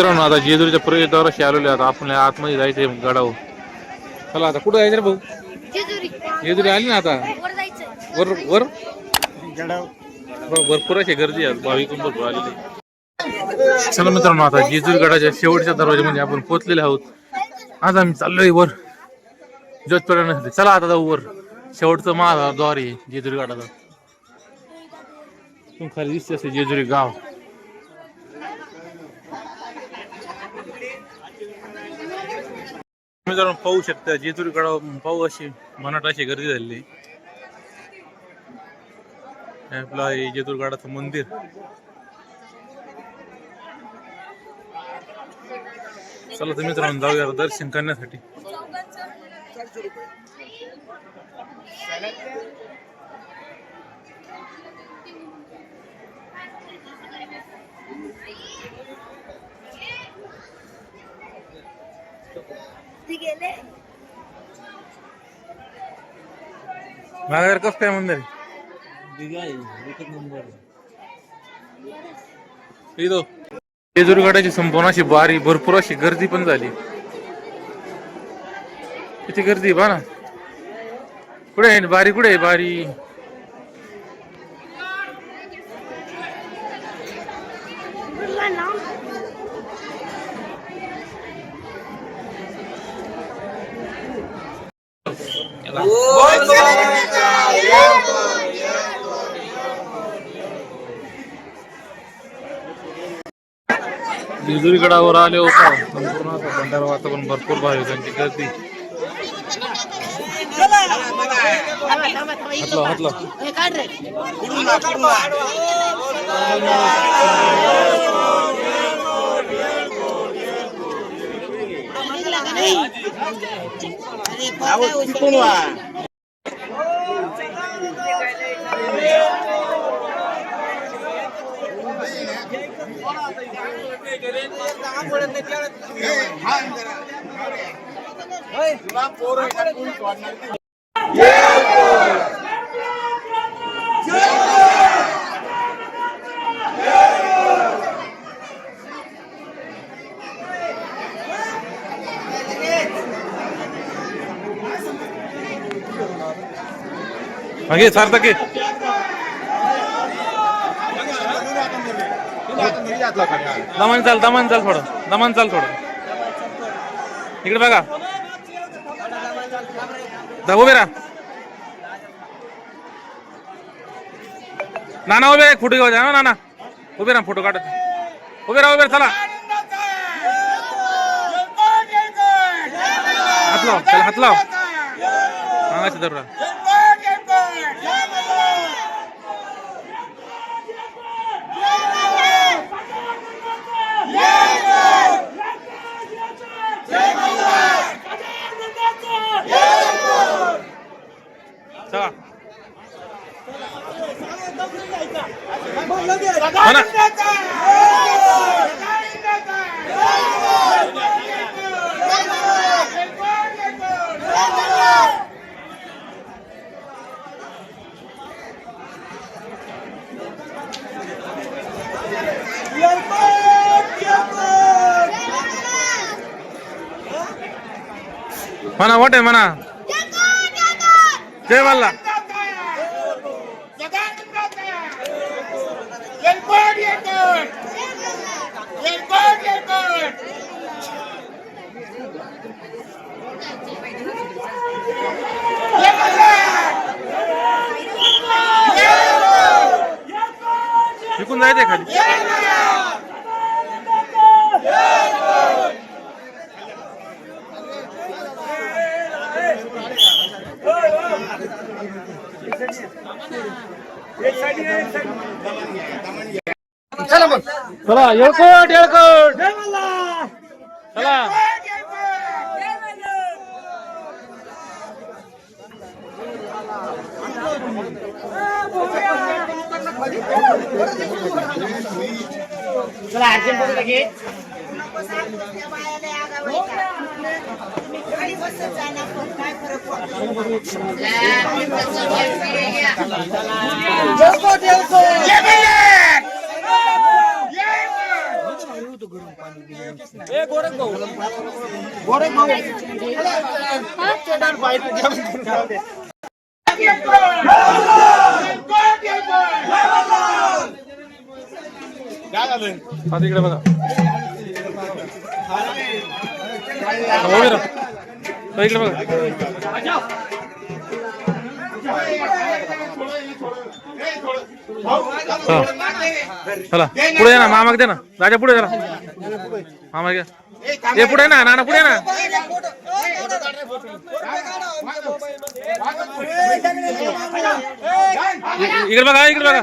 मित्रांनो आता जेजुरीच्या प्रवेशद्वाराशी आलेलो आहे. आता आपण आतमध्ये जायचंय गडावर. चला आता कुठं जायचं रे भाऊ? जेजुरी. जेजुरी आली ना आता? वर जायचं वर भरपूर अशी गर्दी आहे. भाविक भरपूर आलेली चला मित्रांनो आता जेजुरी गडाच्या शेवटच्या दरवाज्यामध्ये आपण पोहोचलेले आहोत. आज आम्ही चाललोय वर. जोत पेढण्यासाठी चला आता जाऊ वर. शेवटचं महाद्वार आहे जेजुरी गडाचा. तुम्ही खाली दिसते असे जेजुरी गाव. मित्रांनो पाहू शकता जेजुरीकडं पाहू अशी मनाट अशी गर्दी झालेली आहे. हे आपलं आहे जेजुरगडाचं मंदिर चला तर जाऊया दर्शन करण्यासाठी मागावर कसं काय मंदिर? जेजुरगडाची संपूर्ण अशी बारी भरपूर अशी गर्दी पण झाली. किती गर्दी आहे पहा ना? कुठे आहे? बारी कुठे आहे? बारी? जेजुरी गडावर आले होता संपूर्ण असं भंडारा वातावरण भरपूर भाविकांची गर्दी हातला हातला मागे सार्थक आहे दमान चाल दमान चाल थोडं दमान चाल थोडं. इकडे बघा. जा उभे नाना उभे फोटो घेऊ द्या ना नाना. उभे राहा फोटो काढत. उभे राहा उभे चला. हात लाव चला हात लाव. सांगायचं दरडा. चला. हो ना म्हणा वाट आहे म्हणा जय चला येळकोट येळकोट चला. चला अर्जंट बघू लगे काय फरक येळकोट येळकोट चला आता इकडे बघा उभे राहा. आता इकडे बघा हा. चला. पुढे ना मामाग दे ना. राजा पुढे जरा. मामा घ्या हे पुढे ना नाना पुढे ना. इकडे बघा इकडे बघा.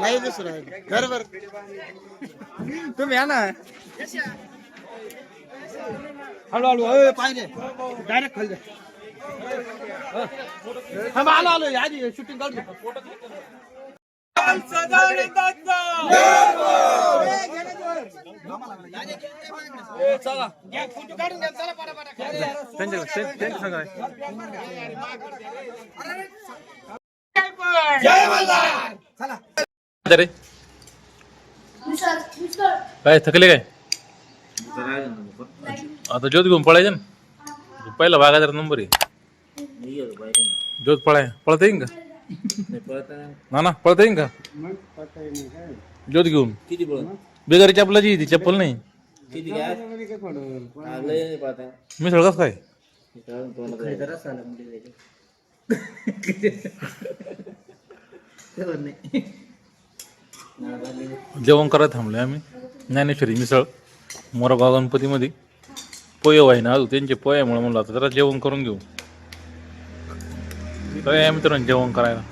नाही दुसरं बरोबर तुम्ही या ना. हळूहळू हळू पाहिजे. डायरेक्ट खाली आलो आलो. आधी शूटिंग काढू काय थकले काय? आता ज्योत घेऊन पळायचे ना? पहिला बागाचा नंबर आहे. ज्योत पळाय पळता येईन का? ना ना पळता येईन का? ज्योत घेऊन. किती बोल बेगारी चपलाची ती चप्पल नाही. किती काय लय नाही पाहता मिसळ कस काय? जेवण करायला थांबलोय आम्ही. ज्ञानेश्वरी मिसळ. मोरगाव गणपतीमध्ये. पोहे आहे ना अजून. त्यांचे पोह्यामुळे म्हणलं आता जरा जेवण करून घेऊ. तर या मित्रांनो जेवण करायला